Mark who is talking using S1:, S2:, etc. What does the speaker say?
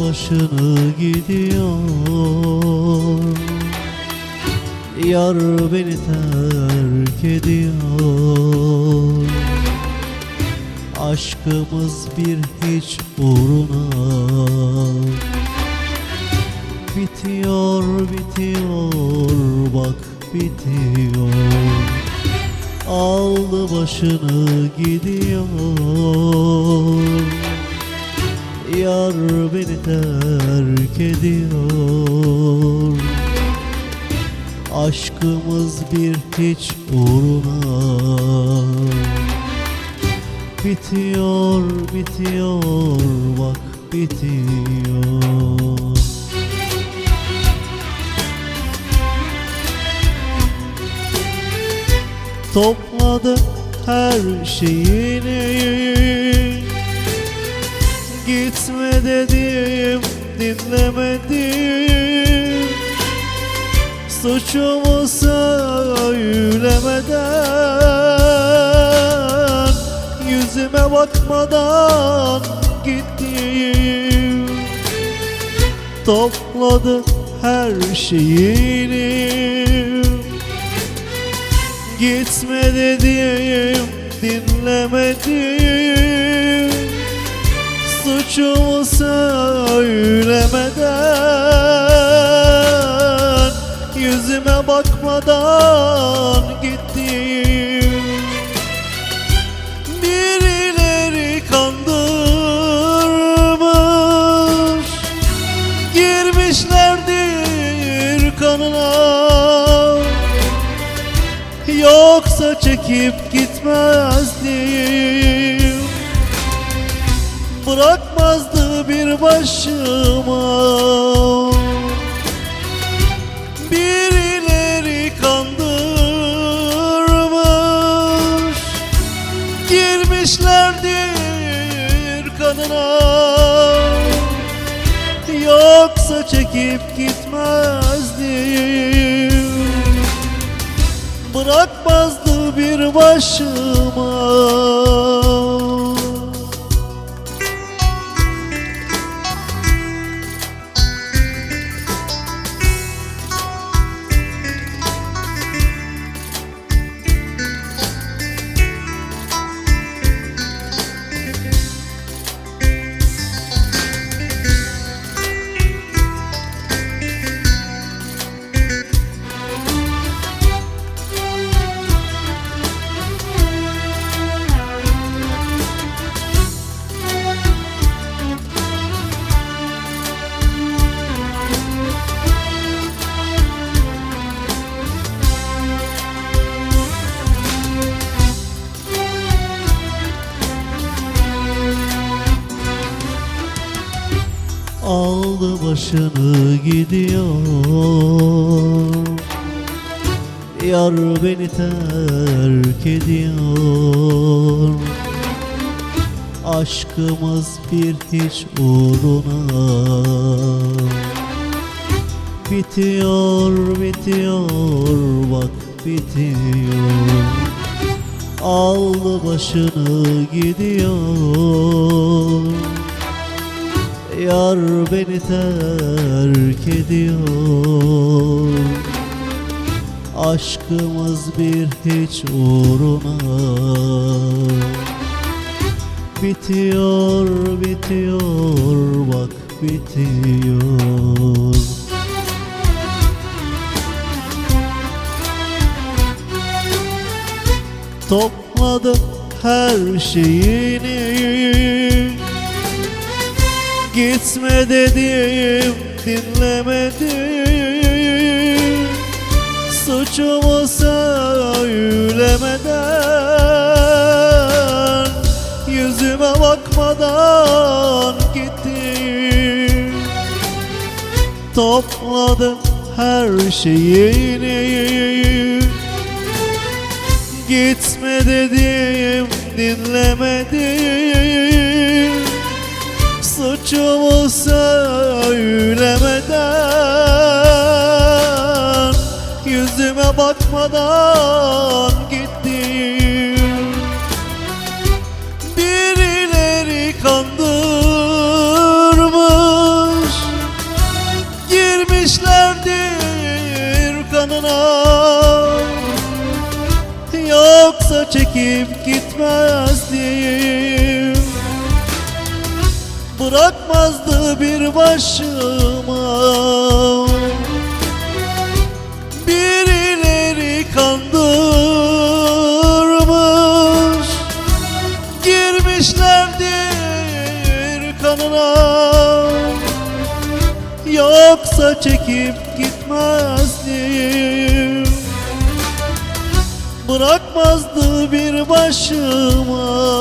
S1: başını gidiyor. Yar beni terk ediyor. Aşkımız bir hiç uğruna. Bitiyor bitiyor bak bitiyor. Aldı başını gidiyor terk ediyor. Aşkımız bir hiç uğruna Bitiyor bitiyor bak bitiyor. Topladı her şeyini Gitme dedim dinlemedim. Suçumu söylemeden Yüzüme bakmadan gittim. Topladı her şeyini. Gitme dedim dinlemedim Suçumu söylemeden Yüzüme bakmadan gittim. Birileri kandırmış Girmişlerdir kanına. Yoksa çekip gitmezdim Bırakmazdı bir başıma. Birileri kandırmış Girmişlerdir kanına. Yoksa çekip gitmezdim. Bırakmazdı bir başıma aldı başını gidiyor. Yar beni terk ediyor. Aşkımız bir hiç uğruna. Bitiyor bitiyor bak bitiyor. Aldı başını gidiyor Yar beni terk ediyor. Aşkımız bir hiç uğruna. Bitiyor bitiyor bak bitiyor. Topladı her şeyini Gitme dedim dinlemedim. Suçumu söylemeden Yüzüme bakmadan gittim. Topladı her şeyini. Gitme dedim dinlemedim suçumu söylemeden Yüzüme bakmadan gittim. Birileri kandırmış Girmişlerdir kanına. Yoksa çekip gitmezdim. Bırakmazdı bir başıma. Birileri kandırmış Girmişlerdir kanına. Yoksa çekip gitmezdim. Bırakmazdı bir başıma